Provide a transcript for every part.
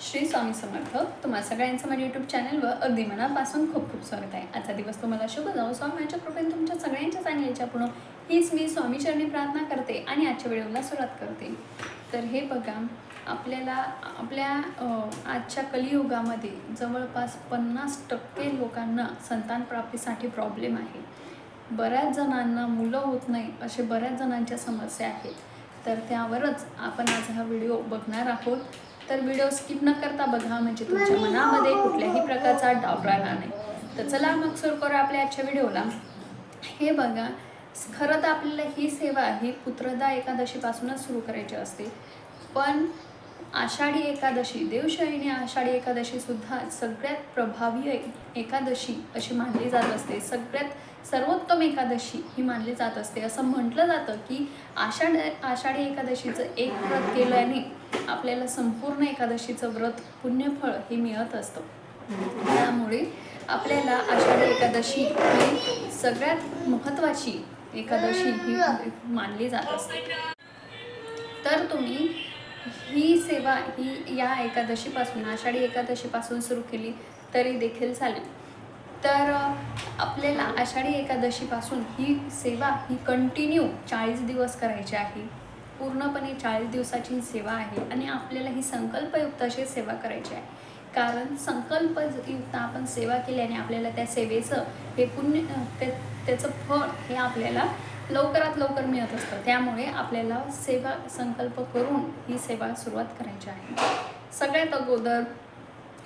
श्री स्वामी समर्थ. तुम्हा सगळ्यांचं माझ्या यूट्यूब चॅनलवर अगदी मनापासून खूप खूप स्वागत आहे. आजचा दिवस तुम्हाला शुभ जाऊ स्वामीच्या कृपेने तुमच्या सगळ्यांच्या चांगल्याच्या पुढं हीच मी स्वामीचरणी प्रार्थना करते आणि आजच्या व्हिडिओला सुरुवात करते. तर हे बघा आपल्याला आपल्या आजच्या कलियुगामध्ये जवळपास पन्नास टक्के लोकांना संतान प्राप्तीसाठी प्रॉब्लेम आहे. बऱ्याच जणांना मुलं होत नाही असे बऱ्याच जणांच्या समस्या आहेत. तर त्यावरच आपण आज हा व्हिडिओ बघणार आहोत. तर व्हिडिओ स्किप न करता बघा म्हणजे तुमच्या मनामध्ये कुठल्याही प्रकारचा डाऊट राहणार नाही. तर चला मग सुरू करू आपल्या आजच्या व्हिडिओला. हे बघा खरं तर आपल्याला ही सेवा ही पुत्रदा एकादशीपासूनच सुरू करायची असते. पण आषाढी एकादशी देवशयनी आषाढी एकादशीसुद्धा सगळ्यात प्रभावी एकादशी अशी मानली जात असते. सगळ्यात सर्वोत्तम एकादशी ही मानली जात असते. असं म्हटलं जातं की आषाढ आषाढी एकादशीचं एक व्रत केल्याने आपल्याला संपूर्ण एकादशीचं व्रत पुण्यफळ हे मिळत असतं. त्यामुळे आपल्याला आषाढी एकादशी ही सगळ्यात महत्त्वाची एकादशी ही मानली जात असते. तर तुम्ही ही सेवा ही या एकादशीपासून आषाढी एकादशीपासून सुरू केली तरी देखील चालेल. तर आपल्याला आषाढी एकादशीपासून ही सेवा ही कंटिन्यू चाळीस दिवस करायची आहे. पूर्णपणे चाळीस दिवसाची ही सेवा आहे आणि आपल्याला ही संकल्पयुक्त अशी सेवा करायची आहे. कारण संकल्पयुक्त आपण सेवा केल्याने आपल्याला त्या सेवेचं हे पुण्य ते त्याचं फळ हे आपल्याला लवकरात लवकर मिळत असतं. त्यामुळे आपल्याला सेवा संकल्प करून ही सेवा सुरुवात करायची आहे. सगळ्यात अगोदर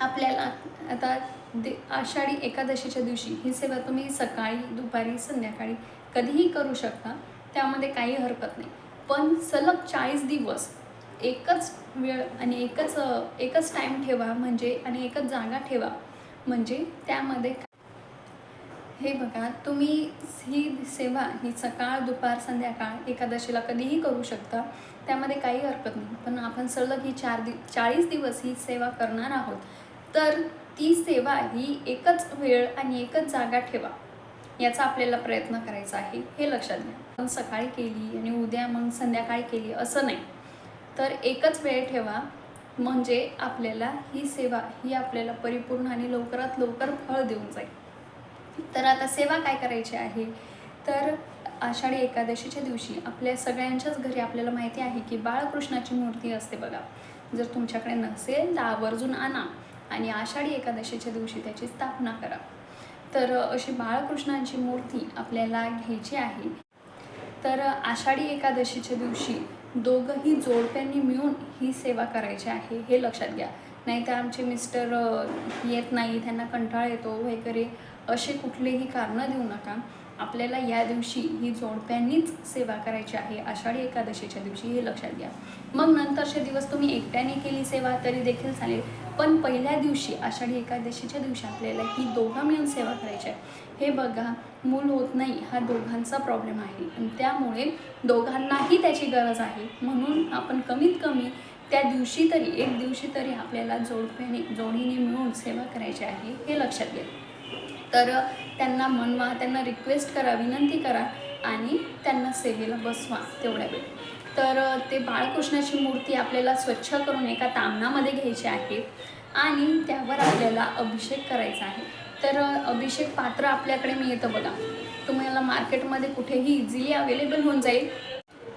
आपल्याला आता दे आषाढी एकादशीच्या दिवशी ही सेवा तुम्ही सकाळी दुपारी संध्याकाळी कधीही करू शकता. त्यामध्ये काही हरकत नाही. पण सलग चाळीस दिवस एकच वेळ आणि एकच एकच टाईम ठेवा म्हणजे आणि एकच जागा ठेवा म्हणजे त्यामध्ये हे बघा तुम्ही ही सेवा ही सकाळ दुपार संध्याकाळ एकादशीला कधीही करू शकता. त्यामध्ये काही हरकत नाही. पण आपण सलग ही चार दि चाळीस दिवस ही सेवा करणार आहोत. तर ती सेवा ही एकच वेळ आणि एकच जागा ठेवा. याचा आपल्याला प्रयत्न करायचा आहे हे लक्षात घ्या. पण सकाळी केली आणि उद्या मग संध्याकाळी केली असं नाही. तर एकच वेळ ठेवा म्हणजे आपल्याला ही सेवा ही आपल्याला परिपूर्ण आणि लवकरात लवकर फळ देऊन जाईल. तर आता सेवा काय करायची आहे? तर आषाढी एकादशीच्या दिवशी आपल्या सगळ्यांच्याच घरी आपल्याला माहिती आहे की बाळकृष्णाची मूर्ती असते बघा. जर तुमच्याकडे नसेल तर आवर्जून आणा आणि आषाढी एकादशीच्या दिवशी त्याची स्थापना करा. तर अशी बाळकृष्णांची मूर्ती आपल्याला घ्यायची आहे. तर आषाढी एकादशीच्या दिवशी दोघंही जोडप्यांनी मिळून ही सेवा करायची आहे हे लक्षात घ्या. नाही तर आमचे मिस्टर येत नाही त्यांना कंटाळा येतो वगैरे असे कुठलेही कारणं देऊ नका. आपल्याला या दिवशी ही जोडप्यांनीच सेवा करायची आहे. आषाढी एकादशीच्या दिवशी हे लक्षात घ्या. मग नंतरचे दिवस तुम्ही एकट्याने केली सेवा तरी देखील चालेल. पण पहिल्या दिवशी आषाढी एकादशीच्या दिवशी आपल्याला ही दोघं मिळून सेवा करायची आहे. हे बघा मूल होत नाही हा दोघांचा प्रॉब्लेम आहे. आणि त्यामुळे दोघांनाही त्याची गरज आहे. म्हणून आपण कमीत कमी त्या दिवशी तरी एक दिवशी तरी आपल्याला जोडप्याने जोडीने मिळून सेवा करायची आहे हे लक्षात घ्या. तर त्यांना मनवा त्यांना रिक्वेस्ट करा विनंती करा आणि त्यांना सेवेला बसवा तेवढ्या वेळ. तर ते बाळकृष्णाची मूर्ती आपल्याला स्वच्छ करून एका तामणामध्ये घ्यायची आहे आणि त्यावर आपल्याला अभिषेक करायचा आहे. तर अभिषेक पात्र आपल्याकडे मिळतं बघा. तुम्हाला मार्केटमध्ये कुठेही इझिली अवेलेबल होऊन जाईल.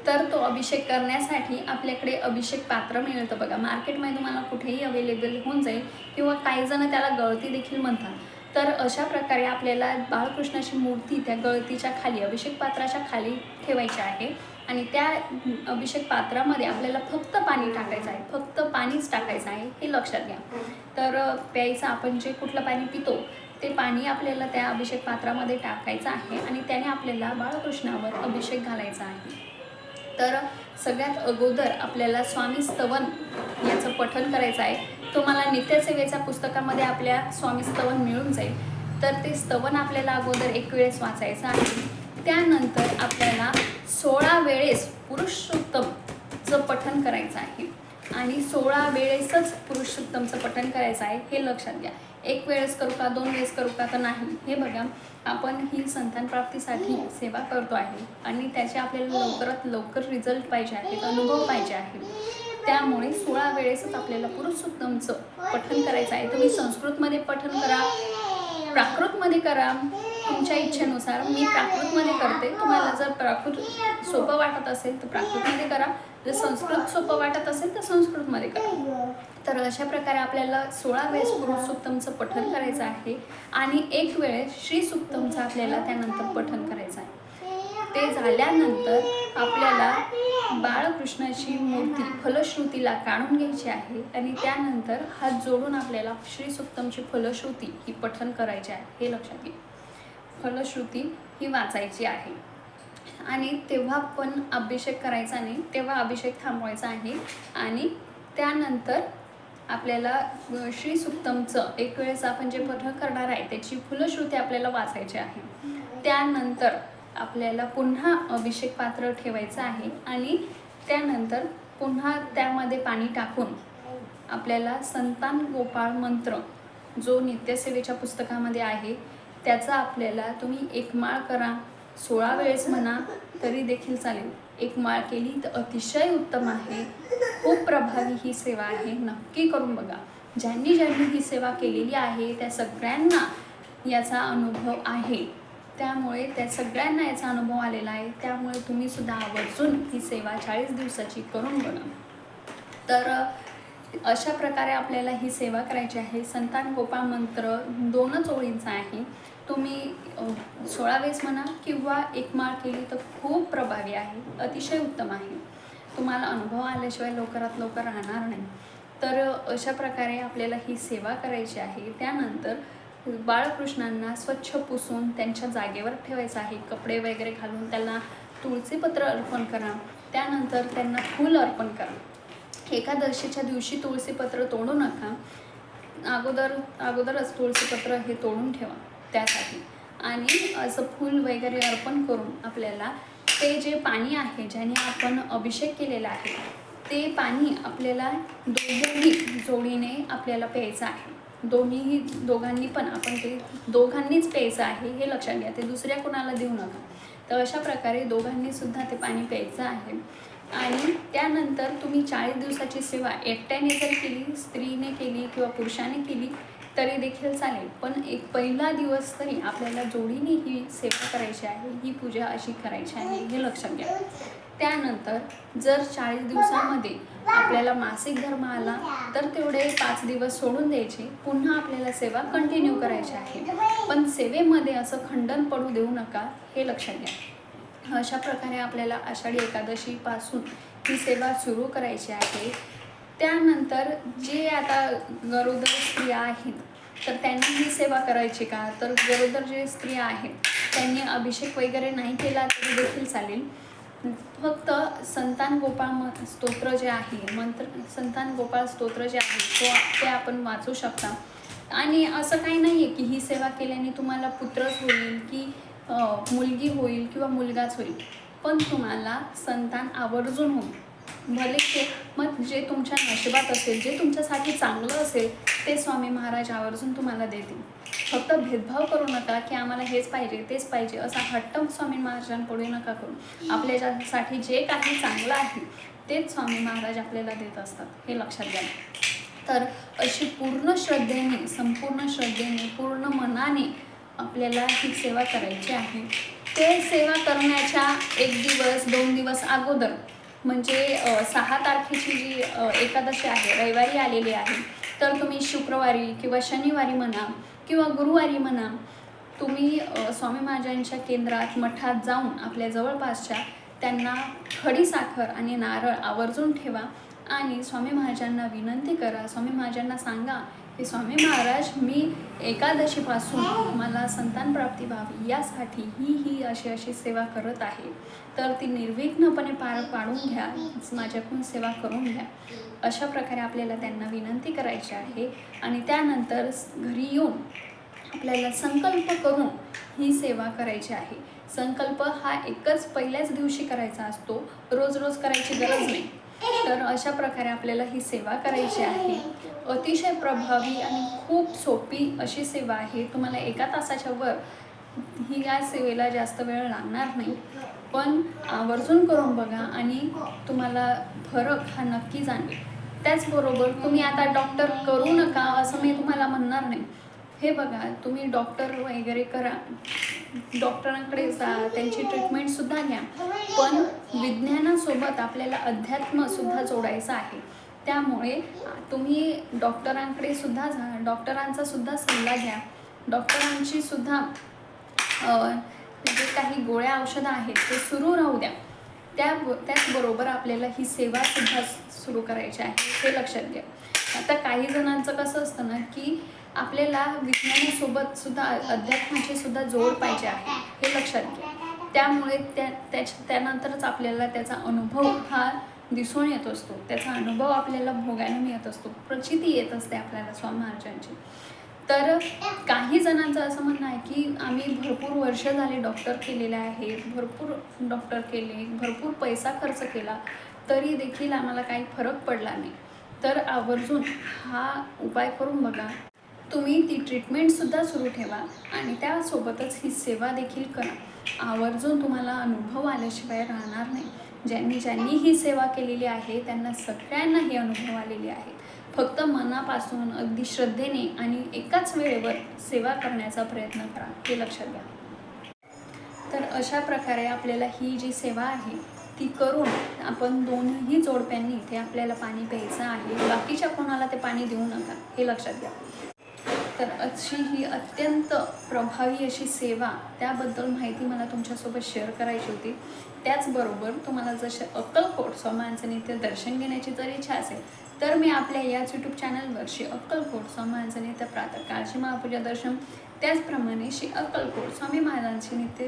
तर तो अभिषेक करण्यासाठी आपल्याकडे अभिषेक पात्र मिळतं बघा. मार्केटमध्ये तुम्हाला कुठेही अवेलेबल होऊन जाईल किंवा काही जण त्याला गळती देखील म्हणतात. तर अशा प्रकारे आपल्याला बाळकृष्णाची मूर्ती त्या गळतीच्या खाली अभिषेक पात्राच्या खाली ठेवायची आहे. आणि त्या अभिषेक पात्रामध्ये आपल्याला फक्त पाणी टाकायचं आहे. फक्त पाणीच टाकायचं आहे हे लक्षात घ्या. तर प्यायचं आपण जे कुठलं पाणी पितो ते पाणी आपल्याला त्या अभिषेक पात्रामध्ये टाकायचं आहे आणि त्याने आपल्याला बाळकृष्णावर अभिषेक घालायचा आहे. तर सगळ्यात अगोदर आपल्याला स्वामी स्तवन याचं पठन करायचं आहे. तुम्हाला नित्यसेवेच्या पुस्तकामध्ये आपल्या स्वामी स्तवन मिळून जाईल. तर ते स्तवन आपल्याला अगोदर एक वेळेस वाचायचं आहे. त्यानंतर आपल्याला सोळा वेळेस पुरुषोत्तमचं पठन करायचं आहे. आणि सोळा वेळेसच पुरुषोत्तमचं पठन करायचं आहे हे लक्षात घ्या. एक वेळेस करू का दोन वेळेस करू का तर नाही. हे बघा आपण ही संतान प्राप्तीसाठी सेवा करतो आहे. आणि त्याचे आपल्याला लवकरात लवकर रिझल्ट पाहिजे आहेत अनुभव पाहिजे आहे. त्यामुळे सोळा वेळेसच आपल्याला पुरुषोत्तमचं पठन करायचं आहे. तुम्ही संस्कृतमध्ये पठन करा प्राकृतमध्ये करा. तुमच्या इच्छेनुसार मी प्राकृतमध्ये करते. तुम्हाला जर प्राकृत सोपं वाटत असेल तर प्राकृतमध्ये करा. जर संस्कृत सोपं वाटत असेल तर संस्कृतमध्ये करा. तर अशा प्रकारे आपल्याला सोळा वेळेस पुरुषोत्तमचं पठन करायचं आहे आणि एक वेळेस श्रीसुक्तमचं आपल्याला त्यानंतर पठन करायचं आहे. ते झाल्यानंतर आपल्याला बाळकृष्णाची मूर्ती फलश्रुतीला काढून घ्यायची आहे आणि त्यानंतर हात जोडून आपल्याला श्री सुक्तमची फलश्रुती ही पठण करायची आहे. हे लक्षात घे फलश्रुती ही वाचायची आहे. आणि तेव्हा पण अभिषेक करायचा नाही तेव्हा अभिषेक थांबवायचा आहे. आणि त्यानंतर आपल्याला श्री सुक्तमचं एक वेळेस आपण जे पठण करणार आहे त्याची फुलश्रुती आपल्याला वाचायची आहे. त्यानंतर आपल्याला पुन्हा अभिषेक पात्र ठेवायचं आहे आणि त्यानंतर पुन्हा त्यामध्ये पाणी टाकून आपल्याला संतान गोपाळ मंत्र जो नित्यसेवेच्या पुस्तकामध्ये आहे त्याचा आपल्याला तुम्ही एक माळ करा. सोळा वेळेस म्हणा तरी देखील चालेल. एक माळ केली तर अतिशय उत्तम आहे. खूप प्रभावी ही सेवा आहे. नक्की करून बघा. ज्यांनी ज्यांनी ही सेवा केलेली आहे त्या सगळ्यांना याचा अनुभव आहे. त्यामुळे त्या सगळ्यांना याचा अनुभव आलेला आहे. त्यामुळे तुम्ही सुद्धा आवर्जून ही सेवा चाळीस दिवसाची करून बघा. तर अशा प्रकारे आपल्याला ही सेवा करायची आहे. संतान गोपाळ मंत्र दोनच ओळींचा आहे. तुम्ही सोळा वेळेस म्हणा किंवा एक माळ केली तर खूप प्रभावी आहे. अतिशय उत्तम आहे. तुम्हाला अनुभव आल्याशिवाय लवकरात लवकर राहणार नाही. तर अशा प्रकारे आपल्याला ही सेवा करायची आहे. त्यानंतर बाळकृष्णांना स्वच्छ पुसून त्यांच्या जागेवर ठेवायचं आहे. कपडे वगैरे घालून त्यांना तुळशीपत्र अर्पण करा. त्यानंतर त्यांना फूल अर्पण करा. एकादशीच्या दिवशी तुळशीपत्र तोडू नका. अगोदर अगोदरच तुळशीपत्र हे तोडून ठेवा त्यासाठी. आणि असं फूल वगैरे अर्पण करून आपल्याला ते जे पाणी आहे ज्याने आपण अभिषेक केलेला आहे ते पाणी आपल्याला दोघांनी जोडीने आपल्याला प्यायचं आहे. दोन्हीही दोघांनी पण आपण ते दोघांनीच प्यायचं आहे हे लक्षात घ्या ते दुसऱ्या कोणाला देऊ नका. तर अशा प्रकारे दोघांनी सुद्धा ते पाणी प्यायचं आहे. आणि त्यानंतर तुम्ही चाळीस दिवसाची सेवा एकट्याने जर केली स्त्रीने केली किंवा पुरुषाने केली तरी देखील चालेल. पण एक पहिला दिवस तरी आपल्याला जोडीने ही सेवा करायची आहे ही पूजा अशी करायची आहे हे लक्षात घ्या. त्यानंतर जर चाळीस दिवसामध्ये आपल्याला मासिक धर्म आला तर तेवढे पाच दिवस सोडून द्यायचे. पुन्हा आपल्याला सेवा कंटिन्यू करायची आहे. पण सेवेमध्ये असं खंडन पडू देऊ नका हे लक्षात घ्या. अशा प्रकारे आपल्याला आषाढी एकादशीपासून ही सेवा सुरू करायची आहे. त्यानंतर जे आता गरोदर स्त्रिया आहेत तर त्यांनी ही सेवा करायची का? तर गरोदर जे स्त्रिया आहेत त्यांनी अभिषेक वगैरे नाही केला तरी देखील चालेल. फक्त संतान गोपाळ म स्तोत्र जे आहे मंत्र संतान गोपाळ स्तोत्र जे आहे तो ते आपण वाचू शकता. आणि असं काही नाही आहे की ही सेवा केल्याने तुम्हाला पुत्रच होईल की मुलगी होईल किंवा मुलगाच होईल. पण तुम्हाला संतान आवर्जून होईल. भले ते मग जे तुमच्या नशिबात असेल जे तुमच्यासाठी चांगलं असेल ते स्वामी महाराज आवर्जून तुम्हाला देतील. फक्त भेदभाव करू नका की आम्हाला हेच पाहिजे तेच पाहिजे असा हट्ट स्वामी महाराजांपुढे नका करू. आपल्याच्यासाठी जे काही चांगलं आहे तेच स्वामी महाराज आपल्याला देत असतात. हे लक्षात घ्या. तर अशी पूर्ण श्रद्धेने संपूर्ण श्रद्धेने पूर्ण मनाने आपल्याला ही सेवा करायची आहे. ते सेवा करण्याच्या एक दिवस दोन दिवस अगोदर म्हणजे सहा तारखेची जी एकादशी आहे रविवारी आलेली आहे तर तुम्ही शुक्रवारी किंवा शनिवारी म्हणा किंवा गुरुवारी म्हणा तुम्ही स्वामी महाराजांच्या केंद्रात मठात जाऊन आपल्या जवळपासच्या त्यांना खडी साखर आणि नारळ आवर्जून ठेवा आणि स्वामी महाराजांना विनंती करा स्वामी महाराजांना सांगा की स्वामी महाराज मी एकादशीपासून मला संतान प्राप्ती व्हावी यासाठी ही ही अशी अशी सेवा करत आहे. तर ती निर्विघ्नपणे पार पाडून घ्या माझ्याकडून सेवा करून घ्या. अशा प्रकारे आपल्याला त्यांना विनंती करायची आहे. आणि त्यानंतर घरी येऊन आपल्याला संकल्प करून ही सेवा करायची आहे. संकल्प हा एकच पहिल्याच दिवशी करायचा असतो. रोज रोज करायची गरज नाही. तर अशा प्रकारे आपल्याला ही सेवा करायची आहे. अतिशय प्रभावी आणि खूप सोपी अशी सेवा आहे. तुम्हाला एका तासाच्या वर ही या सेवेला जास्त वेळ लागणार नाही. पण आवर्जून करून बघा आणि तुम्हाला फरक हा नक्की जाणवेल. त्याचबरोबर तुम्ही आता डॉक्टर करू नका असं मी तुम्हाला म्हणणार नाही. हे बघा तुम्ही डॉक्टर वगैरे करा. डॉक्टरांकडे जा त्यांची ट्रीटमेंटसुद्धा घ्या. पण विज्ञानासोबत आपल्याला अध्यात्मसुद्धा जोडायचं आहे. त्यामुळे तुम्ही डॉक्टरांकडे सुद्धा जा डॉक्टरांचा सुद्धा सल्ला घ्या. डॉक्टरांची सुद्धा जे काही गोळ्या औषधं आहेत ते सुरू राहू द्या. त्या त्याचबरोबर आपल्याला ही सेवासुद्धा सुरू करायची आहे हे लक्षात घ्या. आता काही जणांचं कसं असतं ना की आपल्याला विज्ञानासोबत सुद्धा अध्यात्माची सुद्धा जोड पाहिजे आहे हे लक्षात घ्या. त्यामुळे त्या त्याच्या त्यानंतरच आपल्याला त्याचा अनुभव हा दिसून येत असतो. त्याचा अनुभव आपल्याला भोगायला मिळत असतो. प्रचिती येत असते आपल्याला स्वामी महाराजांची तर काही जणांचं असं म्हणणं आहे की आम्ही भरपूर वर्ष झाले डॉक्टर केलेले आहेत भरपूर डॉक्टर केले भरपूर पैसा खर्च केला तरी देखील आम्हाला काही फरक पडला नाही. तर आवर्जून हा उपाय करून बघा. तुम्ही ती ट्रीटमेंटसुद्धा सुरू ठेवा आणि त्यासोबतच ही सेवा देखील करा. आवर्जून तुम्हाला अनुभव आल्याशिवाय राहणार नाही. ज्यांनी ज्यांनी ही सेवा केलेली आहे त्यांना सगळ्यांना हे अनुभव आलेले आहेत. फक्त मनापासून अगदी श्रद्धेने आणि एकाच वेळेवर सेवा करण्याचा प्रयत्न करा हे लक्षात घ्या. तर अशा प्रकारे आपल्याला ही जी सेवा आहे ती करून आपण दोन्ही जोडप्यांनी इथे आपल्याला पाणी प्यायचं आहे. बाकीच्या कोणाला ते पाणी देऊ नका हे लक्षात घ्या. तर अशी ही अत्यंत प्रभावी अशी सेवा त्याबद्दल माहिती मला तुमच्यासोबत शेअर करायची होती. त्याचबरोबर तुम्हाला जसे अक्कलकोट स्वामींचं नित्य दर्शन घेण्याची जर इच्छा असेल तर मी आपल्या याच यूट्यूब चॅनलवर श्री अक्कलकोट स्वामींचं नित्य प्रातकाळची महापूजा दर्शन त्याचप्रमाणे श्री अक्कलकोट स्वामी महाराजांचे नित्य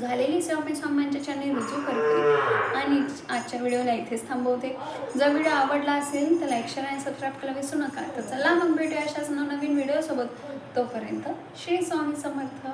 झालेली सेवा मी स्वामींच्या चॅनल रुजू करते आणि आजच्या व्हिडिओला इथेच थांबवते. जर व्हिडिओ आवडला असेल तर लाईक शेअर आणि सबस्क्राईब करायला विसरू नका. तर चला मग भेटूया अशाच नवीन व्हिडिओसोबत. तोपर्यंत श्री स्वामी समर्थ.